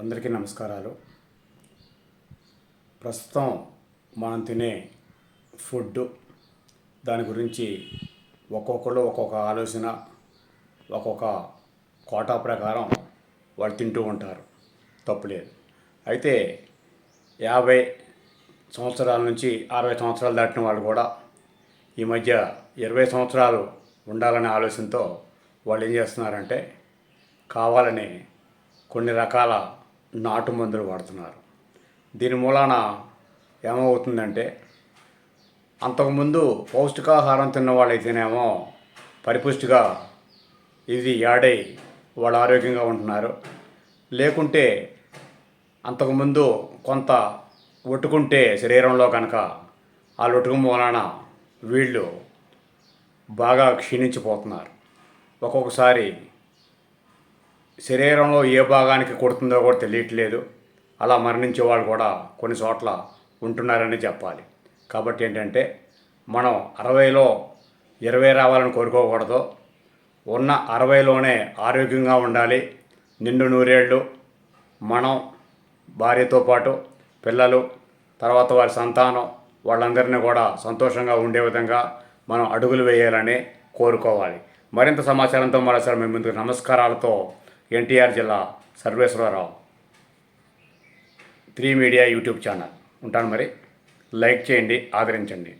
అందరికీ నమస్కారాలు. ప్రస్తుతం మనం తినే ఫుడ్ దాని గురించి ఒక్కొక్కరు ఒక్కొక్క ఆలోచన ఒక్కొక్క కోటా ప్రకారం వాళ్ళు తింటూ ఉంటారు. తప్పులేదు. అయితే యాభై సంవత్సరాల నుంచి అరవై సంవత్సరాలు దాటిన వాళ్ళు కూడా ఈ మధ్య ఇరవై సంవత్సరాలు ఉండాలనే ఆలోచనతో వాళ్ళు ఏం చేస్తున్నారంటే కావాలని కొన్ని రకాల నాటు మందులు వాడుతున్నారు. దీని మూలాన ఏమవుతుందంటే అంతకుముందు పౌష్టికాహారం తిన్న వాళ్ళైతేనేమో పరిపుష్టిగా ఇది యాడై వాళ్ళు ఆరోగ్యంగా ఉంటున్నారు. లేకుంటే అంతకుముందు కొంత ఒట్టుకుంటే శరీరంలో కనుక ఆ లొట్టుకు మూలాన వీళ్ళు బాగా క్షీణించిపోతున్నారు. ఒక్కొక్కసారి శరీరంలో ఏ భాగానికి కొడుతుందో కూడా తెలియట్లేదు. అలా మరణించే వాళ్ళు కూడా కొన్ని చోట్ల ఉంటున్నారని చెప్పాలి. కాబట్టి ఏంటంటే మనం అరవైలో ఇరవై రావాలని కోరుకోకూడదు. ఉన్న అరవైలోనే ఆరోగ్యంగా ఉండాలి. నిండు నూరేళ్ళు మనం భార్యతో పాటు పిల్లలు తర్వాత వారి సంతానం వాళ్ళందరినీ కూడా సంతోషంగా ఉండే విధంగా మనం అడుగులు వేయాలని కోరుకోవాలి. మరింత సమాచారంతో మరోసారి మేము ముందుకు నమస్కారాలతో ఎన్టీఆర్ జిల్లా Sarveswararao three media YouTube channel. ఉంటాను మరి? లైక్ చేయండి ఆదరించండి.